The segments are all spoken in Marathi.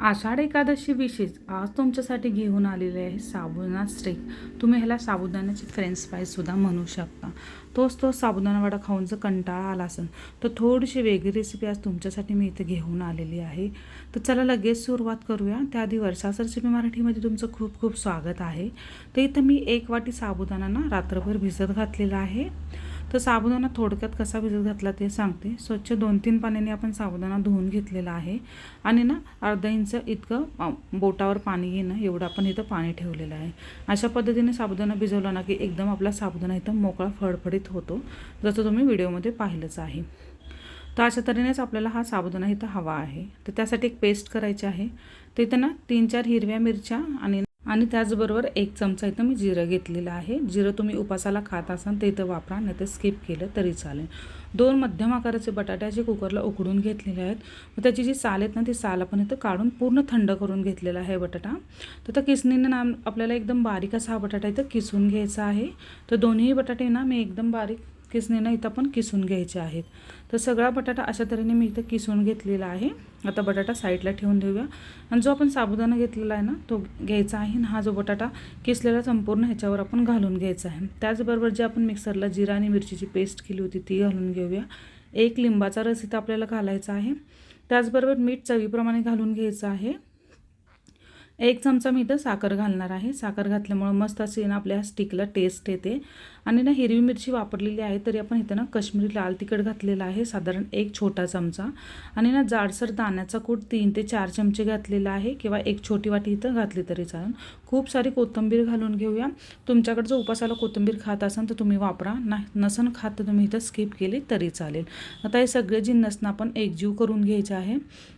आषाढ एकादशी विशेष आज तुमच्यासाठी घेऊन आलेले आहे साबुदाणा स्टेक तुम्ही ह्याला साबुदाण्याची फ्रेंच फ्राईजसुद्धा म्हणू शकता. तोच तो साबुदाणा वडा खाऊन जर कंटाळा आला असेल तर थोडीशी वेगळी रेसिपी आज तुमच्यासाठी मी इथे घेऊन आलेली आहे. तर चला लगेच सुरुवात करूया. त्याआधी वर्षाच रेसिपी मराठीमध्ये तुमचं खूप खूप स्वागत आहे. तर इथं मी एक वाटी साबुदाणा ना रात्रभर भिजत घातलेला आहे. तर साबुदाणा थोडक्यात कसा भिजत घातला ते सांगते. स्वच्छ दोन तीन पाण्याने आपण साबुदाणा धुवून घेतलेला आहे. आणि ना अर्धा इंच इतकं बोटावर पाणी येणं एवढं आपण इथं पाणी ठेवलेलं आहे. अशा पद्धतीने साबुदाणा भिजवला ना की एकदम आपला साबुदाणा इथं मोकळा फडफडीत होतो जसं तुम्ही व्हिडिओमध्ये पाहिलंच आहे. तर अशा तऱ्हेनेच आपल्याला हा साबुदाणा इथं हवा आहे. तर त्यासाठी एक पेस्ट करायची आहे. तर इथं ना तीन चार हिरव्या मिरच्या आणि आणि त्याचबरोबर एक चमचा इथं मी जिरं घेतलेलं आहे. जिरं तुम्ही उपासाला खात असाल तर इथं वापरा नाही ते स्किप केलं तरी चालेल. दोन मध्यम आकाराचे बटाट्याचे कुकरला उकडून घेतलेले आहेत. मग त्याची जी साल आहेत ना ती साल आपण इथं काढून पूर्ण थंड करून घेतलेला आहे बटाटा. तर त्या किसणीनं ना आपल्याला एकदम बारीक असा हा बटाटा इथं किसून घ्यायचा आहे. तर दोन्ही बटाटे ना मी एकदम बारीक किसणीनं इथं पण किसून घ्यायचे आहेत. तर सगळा बटाटा अशा तऱ्हेने मी इथं किसून घेतलेला आहे. आता बटाटा साईडला ठेवून देऊया. आणि जो आपण साबुदाणा घेतलेला आहे ना तो घ्यायचा आहे आणि हा जो बटाटा किसलेला संपूर्ण ह्याच्यावर आपण घालून घ्यायचा आहे. त्याचबरोबर जे आपण मिक्सरला जिरा आणि मिरचीची पेस्ट केली होती ती घालून घेऊया. एक लिंबाचा रस इथं आपल्याला घालायचा आहे. त्याचबरोबर मीठ चवीप्रमाणे घालून घ्यायचं आहे. एक चमचा मी इथं साखर घालणार आहे. साखर घातल्यामुळं मस्त अशी ना आपल्या स्टिकला टेस्ट येते. आणि ना हिरवी मिरची वापरलेली आहे तरी आपण इथं ना कश्मीरी लाल तिखट घातलेलं आहे साधारण एक छोटा चमचा. आणि ना जाडसर दाण्याचा कूट तीन ते चार चमचे घातलेला आहे किंवा एक छोटी वाटी इथं घातली तरी चालेल. खूप सारी कोथिंबीर घालून घेऊया. तुमच्याकडे जर उपासाला कोथिंबीर खात असाल तर तुम्ही वापरा. ना नसन खात तर तुम्ही इथं स्किप केली तरी चालेल. आता हे सगळे जिन्नसनं आपण एकजीव करून घ्यायचे आहे.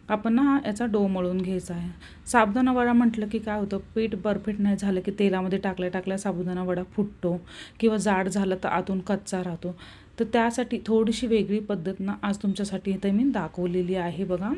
आपण ना याचा डो मळून घ्यायचा आहे. साबुदाणा वडा म्हटलं की काय होतं पीठ परफेक्ट नाही झालं की तेलामध्ये टाकल्या टाकल्या साबुदाणा वडा फुटतो किंवा जाड झालं तर आतून कच्चा राहतो. तर त्यासाठी थोडीशी वेगळी पद्धत ना आज तुमच्यासाठी इथे मी दाखवलेली आहे बघा.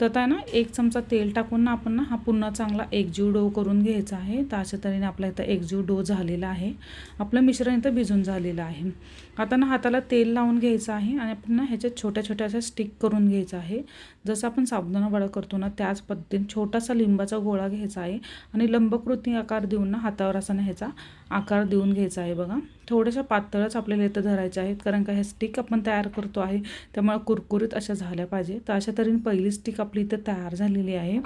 तर आता ना एक चमचा तेल टाकून ना आपण ना हा पुन्हा चांगला एकजीव डो करून घ्यायचा आहे. तर अशा तऱ्हेने आपला इथं एकजीव डो झालेला आहे. आपलं मिश्रण इथं भिजून झालेलं आहे. आता ना हाताला तेल लावून घ्यायचं आहे आणि आपण ना ह्याच्यात छोट्या छोट्या अशा स्टिक करून घ्यायचं आहे. जसं आपण साबुदाणा वडा करतो ना त्याच पद्धतीने छोटासा लिंबाचा गोळा घ्यायचा आहे आणि लंबकृती आकार देऊन ना हातावर असा ना ह्याचा आकार देऊन घ्यायचा आहे बघा. थोड्याशा पातळच आपल्याला इथं धरायच्या आहेत कारण का ह्या स्टिक आपण तयार करतो आहे त्यामुळे कुरकुरीत अशा झाल्या पाहिजे. तर अशा तऱ्हेने पहिली स्टिक आपली इथं तयार झालेली आहे.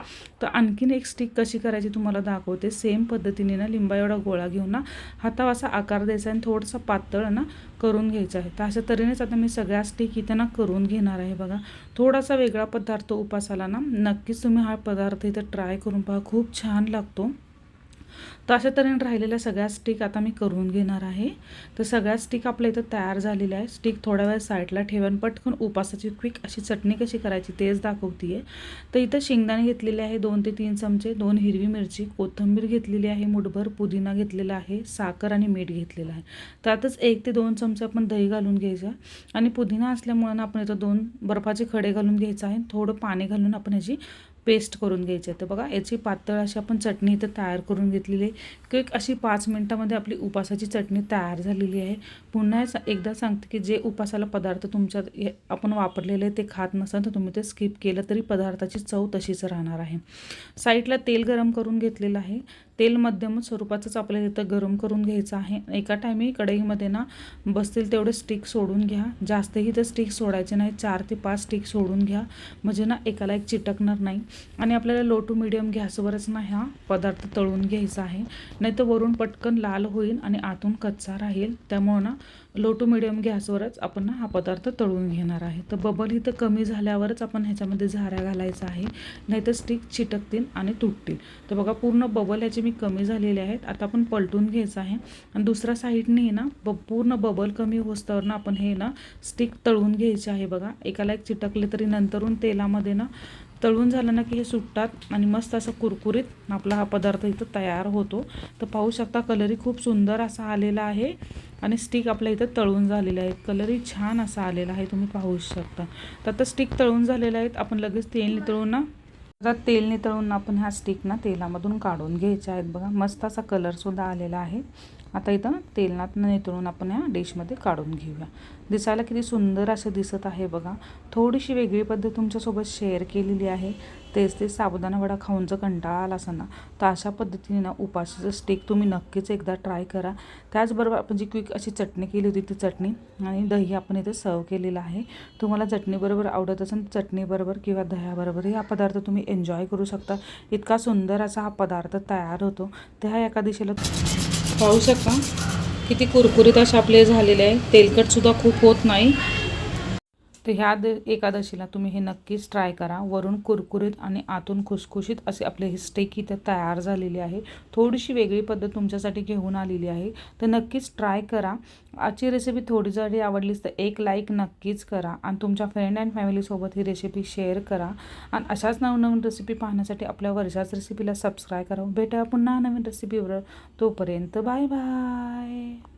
तर आणखीन एक स्टिक कशी करायची तुम्हाला दाखवते. सेम पद्धतीने ना लिंबा एवढा गोळा घेऊन ना हातावर असा आकार द्यायचा आणि थोडंसं पातळ ना करून घ्यायचं आहे. तर अशा तऱ्हेनेच आता मी सगळ्या स्टिक इथं ना करून घेणार आहे बघा. थोडासा वेगळा पदार्थ उपासाला ना नक्कीच तुम्ही हा पदार्थ इथं ट्राय करून पहा. खूप छान लागतो. तर अशा तऱ्हेने राहिलेल्या सगळ्या स्टिक आता मी करून घेणार आहे. तर सगळ्या स्टिक आपल्या इथं तयार झालेल्या आहे स्टिक थोड्या वेळ साईडला ठेवून पटकन उपासाची क्विक अशी चटणी कशी करायची तेच दाखवते आहे तर इथं शेंगदाणे घेतलेले आहे दोन ते तीन चमचे दोन हिरवी मिरची कोथिंबीर घेतलेली आहे मुठभर पुदिना घेतलेला आहे साखर आणि मीठ घेतलेलं आहे. त्यातच एक ते दोन चमचे आपण दही घालून घ्यायचं आणि पुदिना असल्यामुळं आपण इथं दोन बर्फाचे खडे घालून घ्यायचं आहे. थोडं पाणी घालून आपण ह्याची पेस्ट करून घ्यायची आहे तर बघा याची पातळ अशी आपण चटणी इथं तयार करून घेतलेली आहे. क्विक अशी पाच मिनटामध्ये आपली उपासाची चटणी तयार झालेली आहे. पुन्हा एकदा सांगते की जे उपासाला पदार्थ तुमच्या हे आपण वापरलेले ते खात नसाल तर तुम्ही ते स्किप केलं तरी पदार्थाची चव तशीच राहणार आहे. साईडला तेल गरम करून घेतलेलं आहे. तेल मध्यम स्वरूपाचंच आपल्याला इथं गरम करून घ्यायचं आहे. एका टायमी कढईमध्ये ना बसतील तेवढे स्टिक सोडून घ्या. जास्तही ते स्टिक सोडायचे नाही चार ते पाच स्टिक सोडून घ्या. म्हणजे ना एकाला एक चिटकणार नाही. आणि आपल्याला लो टू मिडियम गॅसवरच ना हा पदार्थ तळून घ्यायचा आहे. नाही तर वरून पटकन लाल होईल आणि आतून कच्चा राहील. त्यामुळं ना लो टू मिडियम गॅसवरच आपण ना हा पदार्थ तळून घेणार आहे. तर बबल इथं कमी झाल्यावरच आपण ह्याच्यामध्ये झाऱ्या घालायचा आहे. नाहीतर स्टिक चिटकतील आणि तुटतील. तर बघा पूर्ण बबल ह्याचे मी कमी झालेले आहेत. आता आपण पलटून घ्यायचं आहे. आणि दुसऱ्या साईडने ना ब पूर्ण बबल कमी होस्तवर ना आपण हे ना स्टिक तळून घ्यायचे आहे बघा. एकाला एक चिटकले तरी नंतरून तेलामध्ये ना तळून झालं ना की हे सुटतात आणि मस्त असं कुरकुरीत आपला हा पदार्थ इथं तयार होतो. तर पाहू शकता कलरही खूप सुंदर असा आलेला आहे. आणि स्टिक आपल्या इथं तळून झालेले आहेत. कलरही छान असा आलेला आहे तुम्ही पाहू शकता. तर आता स्टिक तळून झालेले आहेत. आपण लगेच तेल नितळून ना आता तेल नितळून आपण ह्या स्टिक ना तेलामधून काढून घ्यायच्या आहेत बघा. मस्त असा कलरसुद्धा आलेला आहे. आता इथं तेलनात नितळून आपण या डिशमध्ये काढून घेऊया. दिसायला किती सुंदर असं दिसत आहे बघा. थोडीशी वेगळी पद्धत तुमच्यासोबत शेअर केलेली आहे. तेच ते साबुदाणा वडा खाऊन जर कंटाळा आला असं ना तर अशा पद्धतीने ना उपाशीचं स्टेक तुम्ही नक्कीच एकदा ट्राय करा. त्याचबरोबर आपण जी क्विक अशी चटणी केली होती ती चटणी आणि दही आपण इथे सर्व केलेलं आहे. तुम्हाला चटणीबरोबर आवडत असेल चटणीबरोबर किंवा दह्याबरोबरही हा पदार्थ तुम्ही एन्जॉय करू शकता. इतका सुंदर असा हा पदार्थ तयार होतो. त्या एका दिशेला पाहू शकता. किती कुरकुरीत असे आपले झालेले आहे. तेलकटसुद्धा खूप होत नाही. तर ह्या द एकादशीला तुम्ही हे नक्कीच ट्राय करा. वरून कुरकुरीत आणि आतून खुसखुशीत असे आपले हे स्टेक इथं तयार झालेली आहे. थोडीशी वेगळी पद्धत तुमच्यासाठी घेऊन आलेली आहे. तर नक्कीच ट्राय करा. आजची रेसिपी थोडी जरी आवडलीच तर एक लाईक नक्कीच करा आणि तुमच्या फ्रेंड अँड फॅमिलीसोबत ही रेसिपी शेअर करा. आणि अशाच नवनवीन रेसिपी पाहण्यासाठी आपल्या वर्षाच रेसिपीला सबस्क्राईब करा. भेटा पुन्हा नवीन रेसिपीवर तोपर्यंत बाय बाय